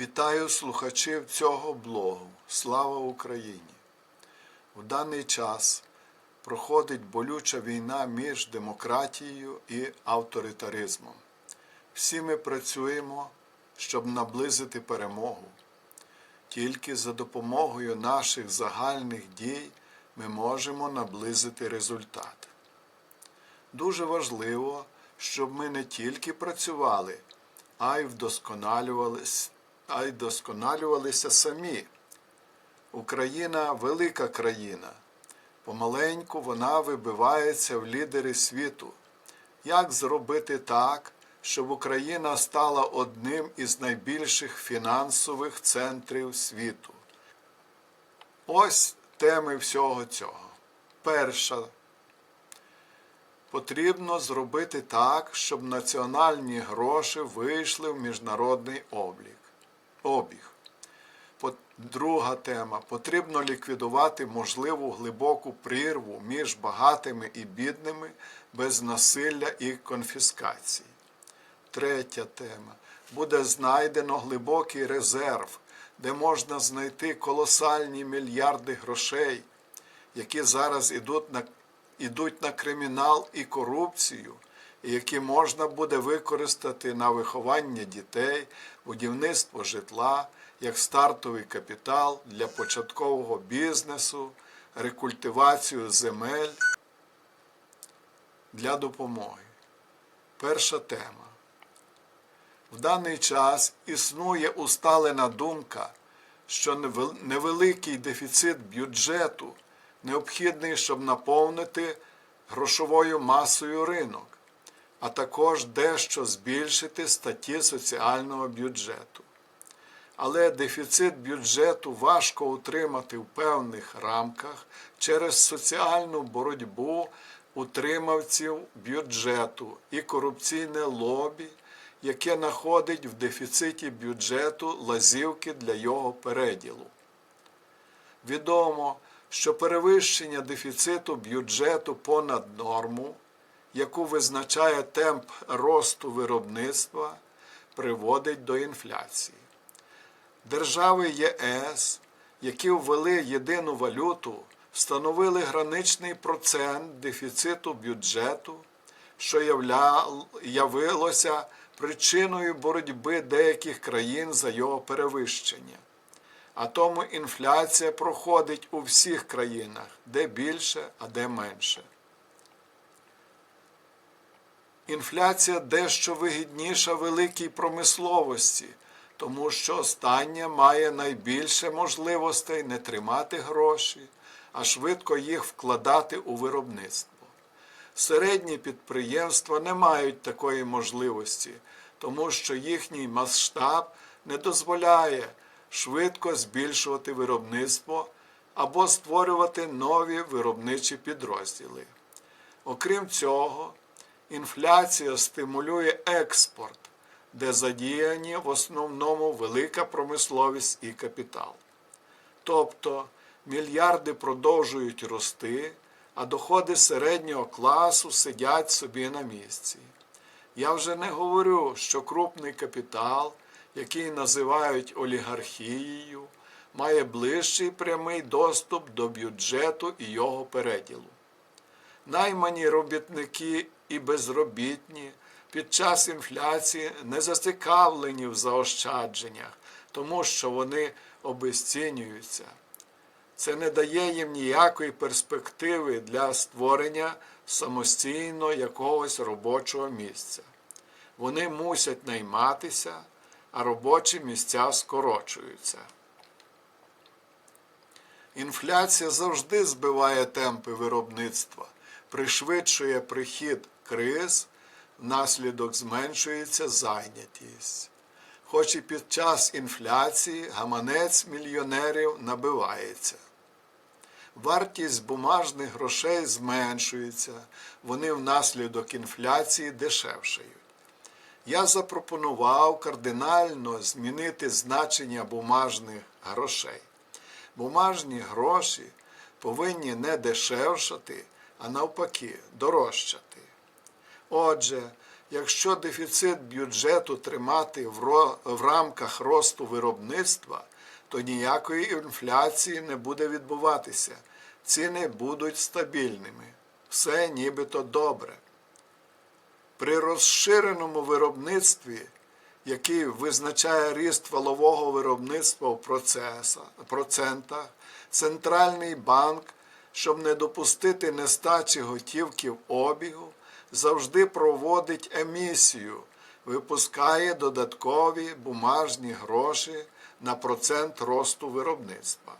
Вітаю слухачів цього блогу. Слава Україні! У даний час проходить болюча війна між демократією і авторитаризмом. Всі ми працюємо, щоб наблизити перемогу. Тільки за допомогою наших загальних дій ми можемо наблизити результат. Дуже важливо, щоб ми не тільки працювали, а й вдосконалювались, а й вдосконалювалися самі. Україна велика країна. Помаленьку вона вибивається в лідери світу. Як зробити так, щоб Україна стала одним із найбільших фінансових центрів світу? Ось теми всього цього. Перша Потрібно зробити так, щоб національні гроші вийшли в міжнародний облік, обіг. Друга тема. Потрібно ліквідувати можливу глибоку прірву між багатими і бідними без насилля і конфіскації. Третя тема. Буде знайдено глибокий резерв, де можна знайти колосальні мільярди грошей, які зараз ідуть на, ідуть на кримінал і корупцію, які можна буде використати на виховання дітей, будівництво житла, як стартовий капітал для початкового бізнесу, рекультивацію земель для допомоги. Перша тема. В даний час існує усталена думка, що невеликий дефіцит бюджету необхідний, щоб наповнити грошовою масою ринок, а також дещо збільшити статті соціального бюджету. Але дефіцит бюджету важко утримати в певних рамках через соціальну боротьбу утримавців бюджету і корупційне лобі, яке знаходить в дефіциті бюджету лазівки для його переділу. Відомо, що перевищення дефіциту бюджету понад норму, яку визначає темп росту виробництва, приводить до інфляції. Держави ЄС, які ввели єдину валюту, встановили граничний процент дефіциту бюджету, що явилося причиною боротьби деяких країн за його перевищення. А тому інфляція проходить у всіх країнах, де більше, а де менше. Інфляція дещо вигідніша великій промисловості, тому що остання має найбільше можливостей не тримати гроші, а швидко їх вкладати у виробництво. Середні підприємства не мають такої можливості, тому що їхній масштаб не дозволяє швидко збільшувати виробництво або створювати нові виробничі підрозділи. Окрім цього, інфляція стимулює експорт, де задіяні в основному велика промисловість і капітал. Тобто мільярди продовжують рости, а доходи середнього класу сидять собі на місці. Я вже не говорю, що крупний капітал, який називають олігархією, має ближчий прямий доступ до бюджету і його переділу. Наймані робітники і безробітні під час інфляції не зацікавлені в заощадженнях, тому що вони обезцінюються. Це не дає їм ніякої перспективи для створення самостійно якогось робочого місця. Вони мусять найматися, а робочі місця скорочуються. Інфляція завжди збиває темпи виробництва, пришвидшує прихід криз, внаслідок зменшується зайнятість. Хоч і під час інфляції гаманець мільйонерів набивається. Вартість бумажних грошей зменшується, вони внаслідок інфляції дешевшають. Я запропонував кардинально змінити значення бумажних грошей. Бумажні гроші повинні не дешевшати, а навпаки, дорожчати. Отже, якщо дефіцит бюджету тримати в, рамках росту виробництва, то ніякої інфляції не буде відбуватися. Ціни будуть стабільними. Все нібито добре. При розширеному виробництві, який визначає ріст валового виробництва в процентах, центральний банк, щоб не допустити нестачі готівки в обігу, завжди проводить емісію, випускає додаткові бумажні гроші на процент росту виробництва.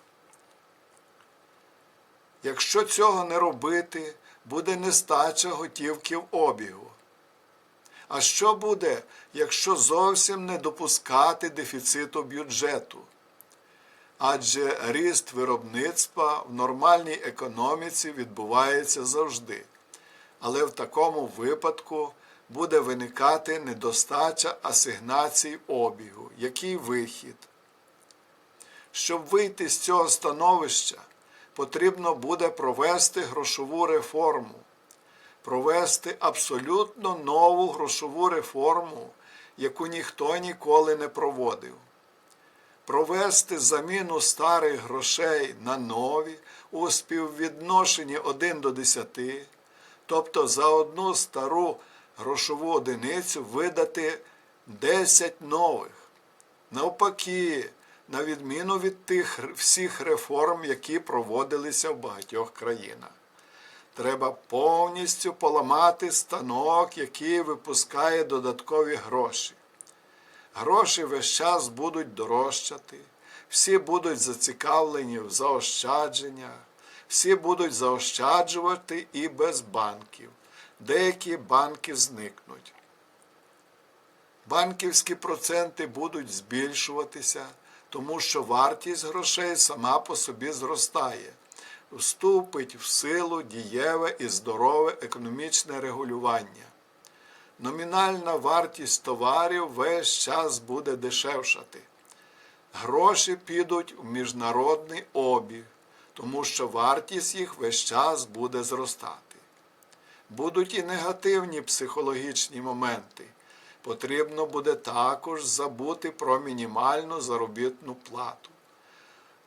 Якщо цього не робити, буде нестача готівки в обігу. А що буде, якщо зовсім не допускати дефіциту бюджету? Адже ріст виробництва в нормальній економіці відбувається завжди. Але в такому випадку буде виникати недостача асигнацій обігу. Який вихід? Щоб вийти з цього становища, потрібно буде провести грошову реформу провести абсолютно нову грошову реформу, яку ніхто ніколи не проводив. Провести заміну старих грошей на нові у співвідношенні 1 до 10, тобто за одну стару грошову одиницю видати 10 нових. Навпаки, на відміну від тих всіх реформ, які проводилися в багатьох країнах. Треба повністю поламати станок, який випускає додаткові гроші. Гроші весь час будуть дорожчати, всі будуть зацікавлені в заощадженнях, всі будуть заощаджувати і без банків. Деякі банки зникнуть. Банківські проценти будуть збільшуватися, тому що вартість грошей сама по собі зростає вступить в силу дієве і здорове економічне регулювання. Номінальна вартість товарів весь час буде дешевшати. Гроші підуть в міжнародний обіг, тому що вартість їх весь час буде зростати. Будуть і негативні психологічні моменти. Потрібно буде також забути про мінімальну заробітну плату.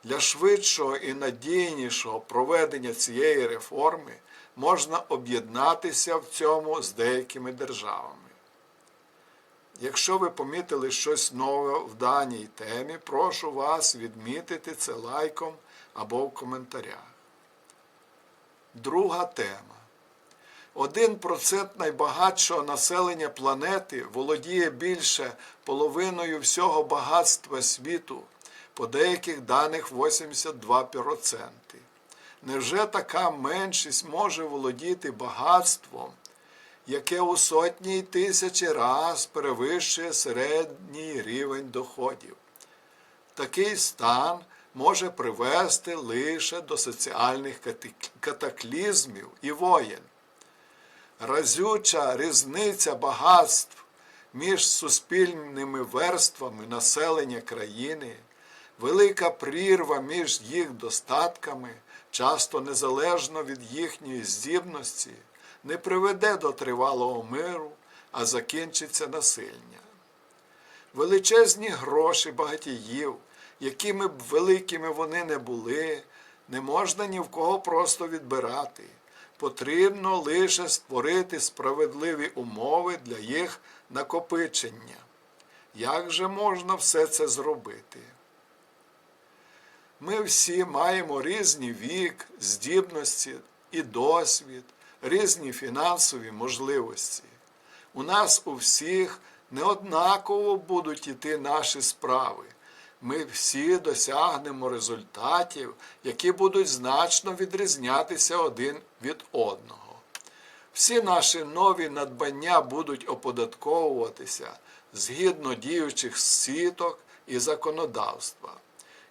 Для швидшого і надійнішого проведення цієї реформи можна об'єднатися в цьому з деякими державами. Якщо ви помітили щось нове в даній темі, прошу вас відмітити це лайком або в коментарях. Друга тема. Один процент найбагатшого населення планети володіє більше половиною всього багатства світу по деяких даних 82%. Невже така меншість може володіти багатством, яке у сотні й тисячі раз перевищує середній рівень доходів? Такий стан може привести лише до соціальних катаклізмів і воєн. Разюча різниця багатств між суспільними верствами населення країни велика прірва між їх достатками, часто незалежно від їхньої здібності, не приведе до тривалого миру, а закінчиться насильня. Величезні гроші багатіїв, якими б великими вони не були, не можна ні в кого просто відбирати. Потрібно лише створити справедливі умови для їх накопичення. Як же можна все це зробити? Ми всі маємо різний вік, здібності і досвід, різні фінансові можливості. У нас у всіх неоднаково будуть іти наші справи. Ми всі досягнемо результатів, які будуть значно відрізнятися один від одного. Всі наші нові надбання будуть оподатковуватися згідно діючих сіток і законодавства.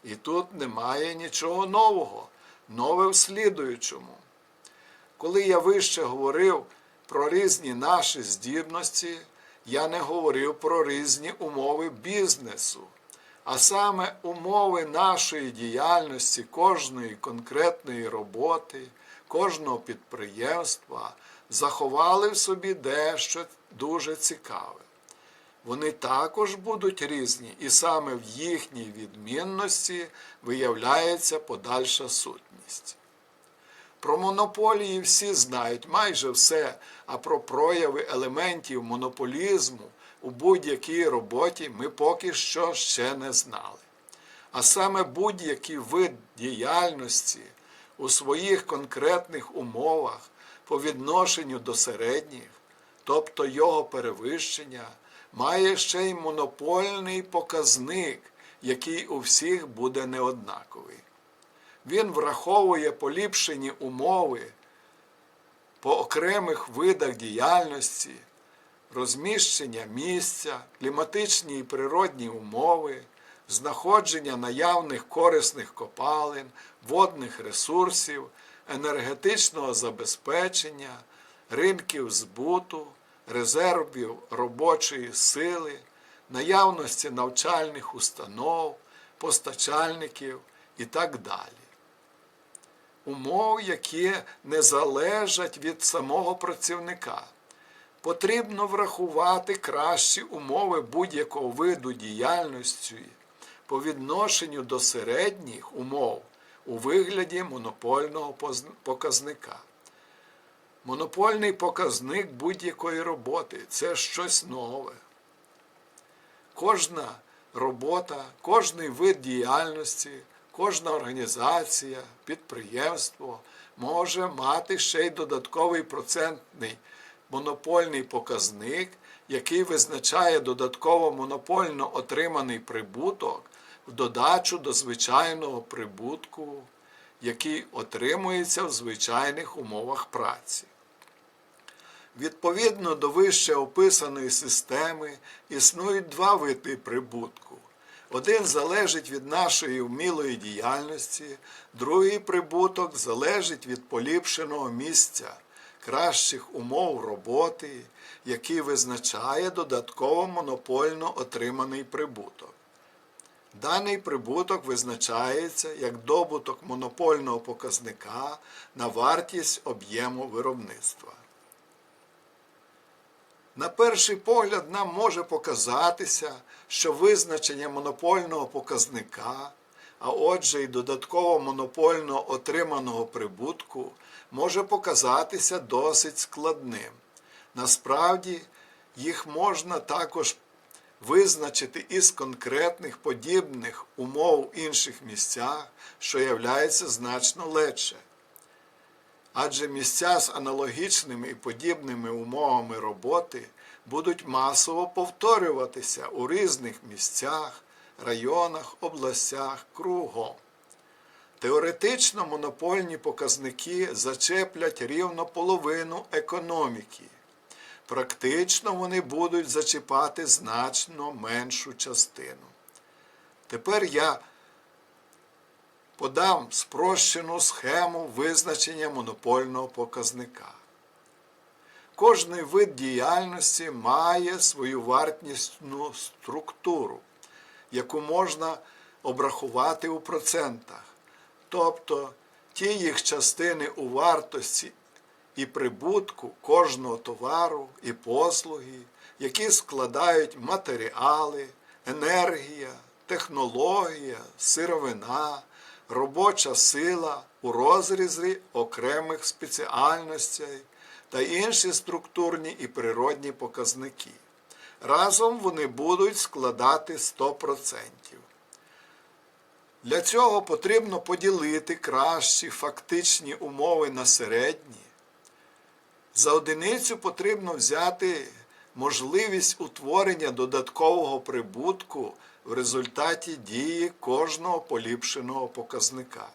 І тут немає нічого нового, нове в слідуючому. Коли я вище говорив про різні наші здібності, я не говорив про різні умови бізнесу, а саме умови нашої діяльності, кожної конкретної роботи, кожного підприємства заховали в собі дещо дуже цікаве. Вони також будуть різні, і саме в їхній відмінності виявляється подальша сутність. Про монополії всі знають майже все, а про прояви елементів монополізму у будь-якій роботі ми поки що ще не знали. А саме будь-який вид діяльності у своїх конкретних умовах по відношенню до середніх, тобто його перевищення, має ще й монопольний показник, який у всіх буде неоднаковий. Він враховує поліпшені умови по окремих видах діяльності, розміщення місця, кліматичні і природні умови, знаходження наявних корисних копалин, водних ресурсів, енергетичного забезпечення, ринків збуту, резервів робочої сили, наявності навчальних установ, постачальників і так далі. Умов, які не залежать від самого працівника. Потрібно врахувати кращі умови будь-якого виду діяльності по відношенню до середніх умов у вигляді монопольного показника. Монопольний показник будь-якої роботи це щось нове. Кожна робота, кожний вид діяльності, кожна організація, підприємство може мати ще й додатковий процентний монопольний показник, який визначає додатково монопольно отриманий прибуток в додачу до звичайного прибутку, який отримується в звичайних умовах праці. Відповідно до вище описаної системи існують два види прибутку. Один залежить від нашої вмілої діяльності, другий прибуток залежить від поліпшеного місця, кращих умов роботи, який визначає додатково монопольно отриманий прибуток. Даний прибуток визначається як добуток монопольного показника на вартість об'єму виробництва. На перший погляд нам може показатися, що визначення монопольного показника, а отже й додатково монопольно отриманого прибутку, може показатися досить складним. Насправді, їх можна також визначити із конкретних подібних умов в інших місцях, що являється значно легше. Адже місця з аналогічними і подібними умовами роботи будуть масово повторюватися у різних місцях, районах, областях, кругом. Теоретично монопольні показники зачеплять рівно половину економіки. Практично вони будуть зачіпати значно меншу частину. Тепер я подам спрощену схему визначення монопольного показника. Кожний вид діяльності має свою вартісну структуру, яку можна обрахувати у процентах, тобто ті їх частини у вартості і прибутку кожного товару і послуги, які складають матеріали, енергія, технологія, сировина, робоча сила у розрізі окремих спеціальностей та інші структурні і природні показники. Разом вони будуть складати 100%. Для цього потрібно поділити кращі фактичні умови на середні. За одиницю потрібно взяти можливість утворення додаткового прибутку в результаті дії кожного поліпшеного показника.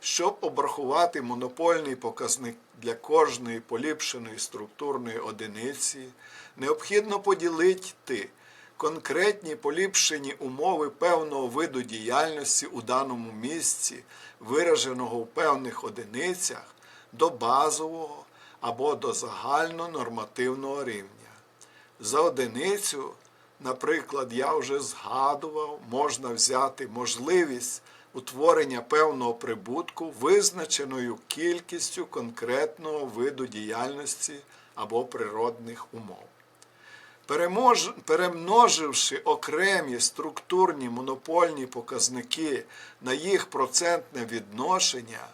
Щоб обрахувати монопольний показник для кожної поліпшеної структурної одиниці, необхідно поділити конкретні поліпшені умови певного виду діяльності у даному місці, вираженого в певних одиницях, до базового або до загальнонормативного рівня. За одиницю, наприклад, я вже згадував, можна взяти можливість утворення певного прибутку визначеною кількістю конкретного виду діяльності або природних умов. Перемноживши окремі структурні монопольні показники на їх процентне відношення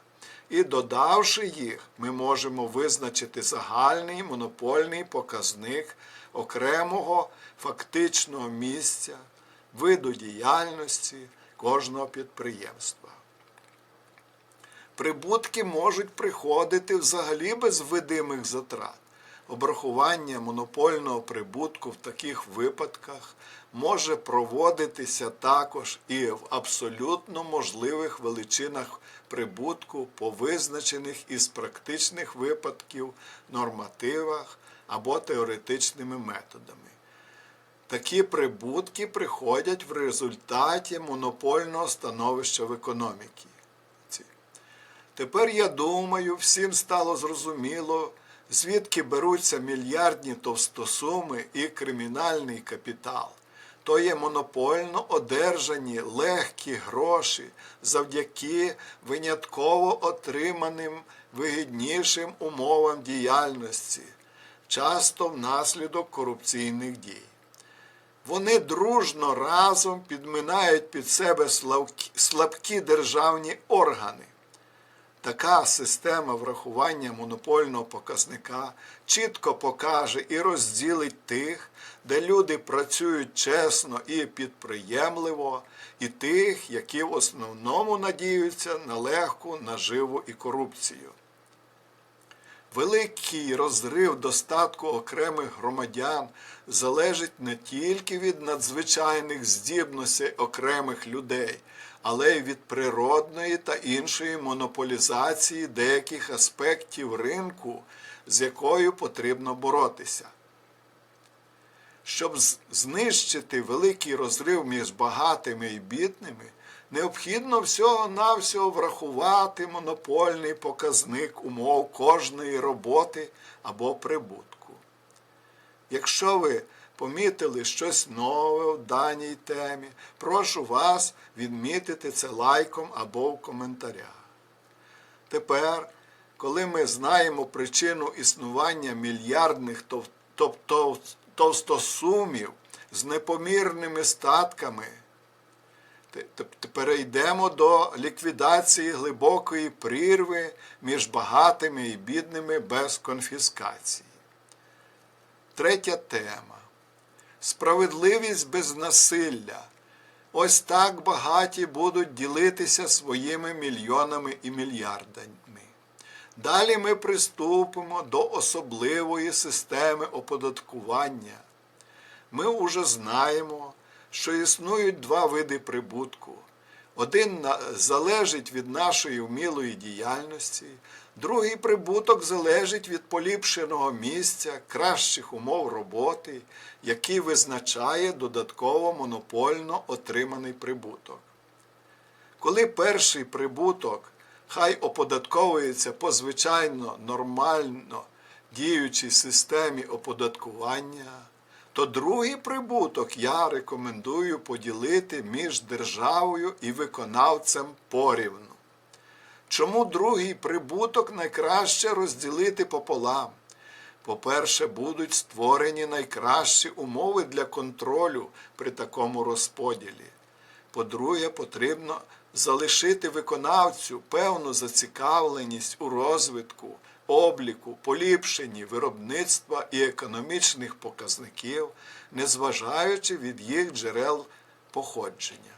і додавши їх, ми можемо визначити загальний монопольний показник окремого фактичного місця, виду діяльності кожного підприємства. Прибутки можуть приходити взагалі без видимих затрат. Обрахування монопольного прибутку в таких випадках може проводитися також і в абсолютно можливих величинах прибутку по визначених із практичних випадків нормативах або теоретичними методами. Такі прибутки приходять в результаті монопольного становища в економіці. Тепер, я думаю, всім стало зрозуміло, звідки беруться мільярдні товстосуми і кримінальний капітал. То є монопольно одержані легкі гроші завдяки винятково отриманим вигіднішим умовам діяльності, часто внаслідок корупційних дій. Вони дружно разом підминають під себе слабкі державні органи. Така система врахування монопольного показника чітко покаже і розділить тих, де люди працюють чесно і підприємливо, і тих, які в основному надіються на легку наживу і корупцію. Великий розрив достатку окремих громадян залежить не тільки від надзвичайних здібностей окремих людей, але й від природної та іншої монополізації деяких аспектів ринку, з якою потрібно боротися. Щоб знищити великий розрив між багатими і бідними, необхідно всього-навсього врахувати монопольний показник умов кожної роботи або прибутку. Якщо ви помітили щось нове в даній темі, прошу вас відмітити це лайком або в коментарях. Тепер, коли ми знаємо причину існування мільярдних товстосумів з непомірними статками, перейдемо до ліквідації глибокої прірви між багатими і бідними без конфіскації. Третя тема. Справедливість без насилля. Ось так багаті будуть ділитися своїми мільйонами і мільярдами. Далі ми приступимо до особливої системи оподаткування. Ми вже знаємо, що існують два види прибутку. Один залежить від нашої вмілої діяльності, другий прибуток залежить від поліпшеного місця, кращих умов роботи, який визначає додатково монопольно отриманий прибуток. Коли перший прибуток хай оподатковується по звичайно нормально діючій системі оподаткування, то другий прибуток я рекомендую поділити між державою і виконавцем порівну. Чому другий прибуток найкраще розділити пополам? По-перше, будуть створені найкращі умови для контролю при такому розподілі. По-друге, потрібно залишити виконавцю певну зацікавленість у розвитку, обліку, поліпшенні виробництва і економічних показників, незважаючи від їх джерел походження,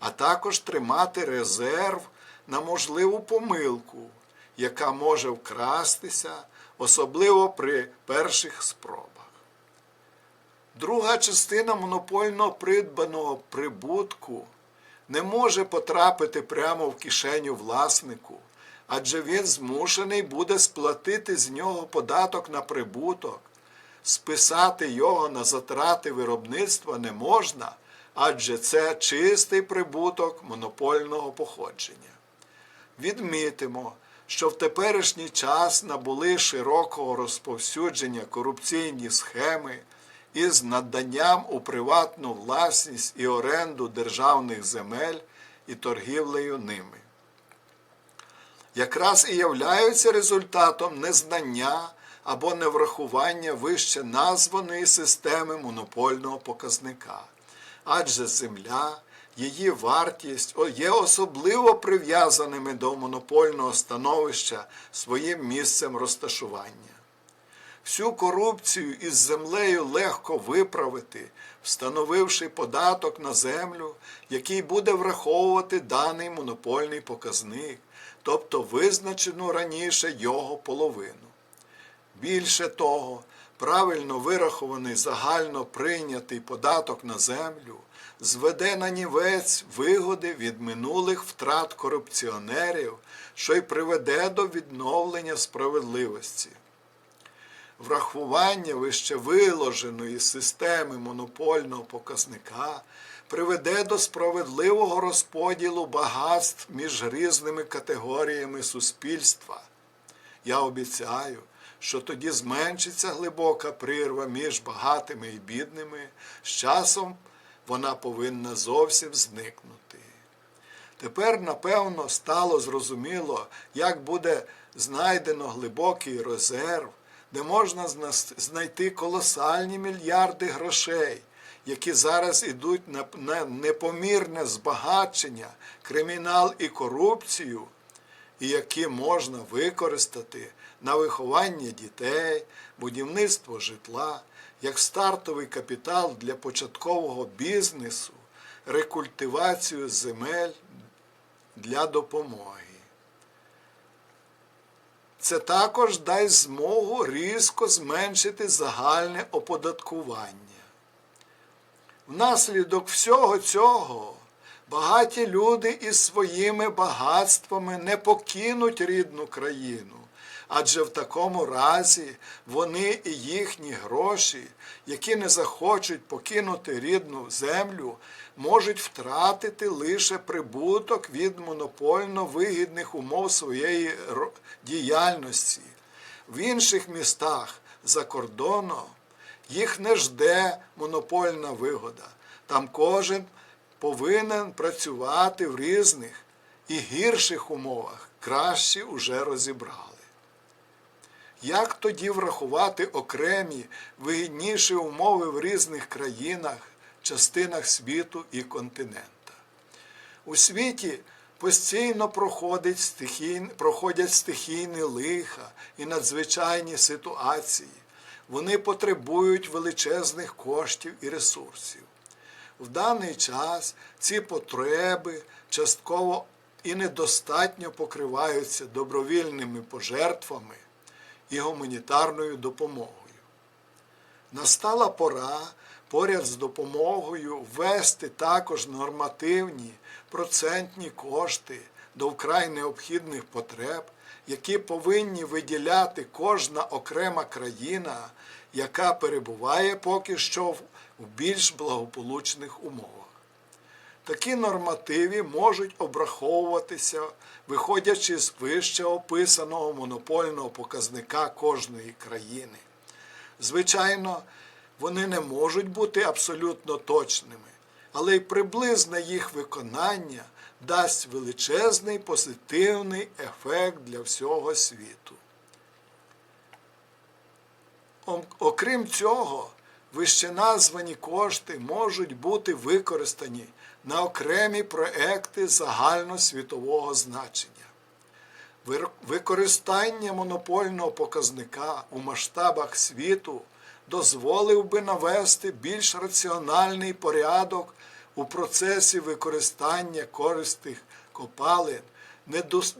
а також тримати резерв на можливу помилку, яка може вкрастися, особливо при перших спробах. Друга частина монопольно придбаного прибутку не може потрапити прямо в кишеню власнику, адже він змушений буде сплатити з нього податок на прибуток. Списати його на затрати виробництва не можна, адже це чистий прибуток монопольного походження. Відмітимо, що в теперішній час набули широкого розповсюдження корупційні схеми із наданням у приватну власність і оренду державних земель і торгівлею ними. Якраз і являються результатом незнання або неврахування вище названої системи монопольного показника. Адже земля, її вартість є особливо прив'язаними до монопольного становища своїм місцем розташування. Всю корупцію із землею легко виправити, встановивши податок на землю, який буде враховувати даний монопольний показник, тобто визначену раніше його половину. Більше того, правильно вирахований загально прийнятий податок на землю зведе на нівець вигоди від минулих втрат корупціонерів, що й приведе до відновлення справедливості. Врахування вище виложеної системи монопольного показника приведе до справедливого розподілу багатств між різними категоріями суспільства. Я обіцяю, що тоді зменшиться глибока прірва між багатими і бідними, з часом вона повинна зовсім зникнути. Тепер, напевно, стало зрозуміло, як буде знайдено глибокий резерв, де можна знайти колосальні мільярди грошей, які зараз ідуть на, на непомірне збагачення, кримінал і корупцію, і які можна використати на виховання дітей, будівництво житла, як стартовий капітал для початкового бізнесу, рекультивацію земель для допомоги. Це також дасть змогу різко зменшити загальне оподаткування. Внаслідок всього цього багаті люди із своїми багатствами не покинуть рідну країну, адже в такому разі вони і їхні гроші, які не захочуть покинути рідну землю, можуть втратити лише прибуток від монопольно вигідних умов своєї діяльності. В інших містах за кордоном їх не жде монопольна вигода. Там кожен повинен працювати в різних і гірших умовах. Кращі уже розібрали. Як тоді врахувати окремі вигідніші умови в різних країнах, частинах світу і континента? У світі постійно проходять стихійні лиха і надзвичайні ситуації. Вони потребують величезних коштів і ресурсів. В даний час ці потреби частково і недостатньо покриваються добровільними пожертвами і гуманітарною допомогою. Настала пора поряд з допомогою ввести також нормативні процентні кошти до вкрай необхідних потреб, які повинні виділяти кожна окрема країна, яка перебуває поки що в більш благополучних умовах. Такі нормативи можуть обраховуватися, виходячи з вище описаного монопольного показника кожної країни. Звичайно, вони не можуть бути абсолютно точними, але й приблизне їх виконання дасть величезний позитивний ефект для всього світу. Окрім цього, вищеназвані кошти можуть бути використані на окремі проекти загальносвітового значення. Використання монопольного показника у масштабах світу дозволив би навести більш раціональний порядок у процесі використання корисних копалин,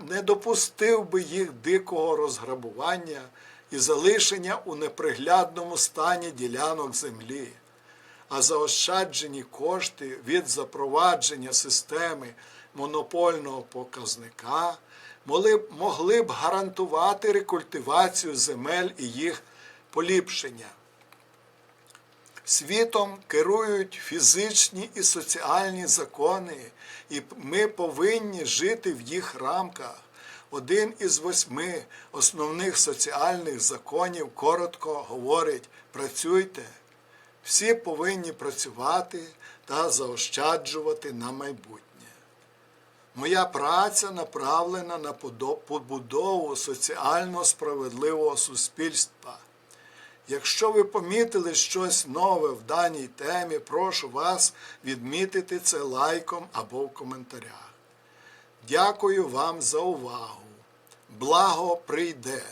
не допустив би їх дикого розграбування і залишення у неприглядному стані ділянок землі а заощаджені кошти від запровадження системи монопольного показника могли б гарантувати рекультивацію земель і їх поліпшення. Світом керують фізичні і соціальні закони, і ми повинні жити в їх рамках. Один із восьми основних соціальних законів коротко говорить: працюйте. Всі повинні працювати та заощаджувати на майбутнє. Моя праця направлена на побудову соціально справедливого суспільства. Якщо ви помітили щось нове в даній темі, прошу вас відмітити це лайком або в коментарях. Дякую вам за увагу. Благо прийде.